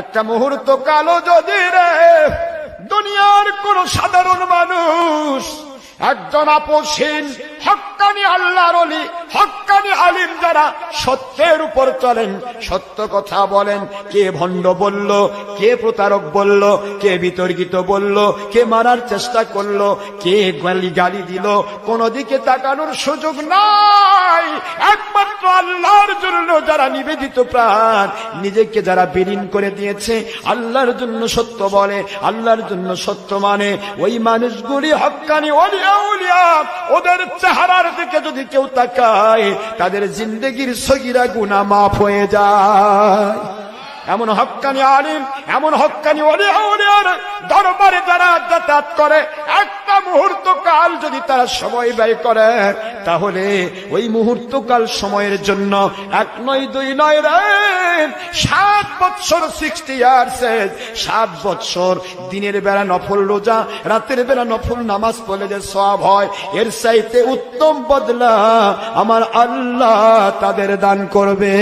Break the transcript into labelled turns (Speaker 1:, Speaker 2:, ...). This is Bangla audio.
Speaker 1: একটা মুহূর্ত কালো যদি রে, দুনিয়ার কোন সাধারণ মানুষ, একজন আপসীন হকানি আল্লাহর অলি আলি যারা সত্যের উপর চলেন, সত্য কথা বলেন। কে ভণ্ড বলল, কে প্রতারক বলল, কে বিতর্কিত বলল, কে মারার চেষ্টা করল, কে গালি গালি দিল। কোন দিকে তাকানোর সুযোগ নাই। একমাত্র আল্লাহর জন্য যারা নিবেদিত প্রাণ, নিজেকে যারা বিলীন করে দিয়েছে, আল্লাহর জন্য সত্য বলে, আল্লাহর জন্য সত্য মানে ওই মানুষগুলি হক্কানি অলিয়া উলিয়া, ওদের চেহারার দিকে যদি কেউ তাকায়, তাদের জিন্দগির সগিরা গুনা মাফ হয়ে যায়। এমন হকানি আলিম, এমন হকানি দরবারে যারা যাতায়াত করে একটা মুহূর্ত কাল যদি তারা সময় ব্যয় করে, তাহলে ওই মুহূর্ত কাল সময়ের জন্য এক নয়, দুই নয় রে, সাত বৎসর সিক্সটি ইয়ার্স সাত বৎসর দিনের বেলা নফল রোজা, রাতের বেলা নফল নামাজ পড়লে যে সব হয়, এর চাইতে উত্তম বদলা আমার আল্লাহ তাদের দান করবে।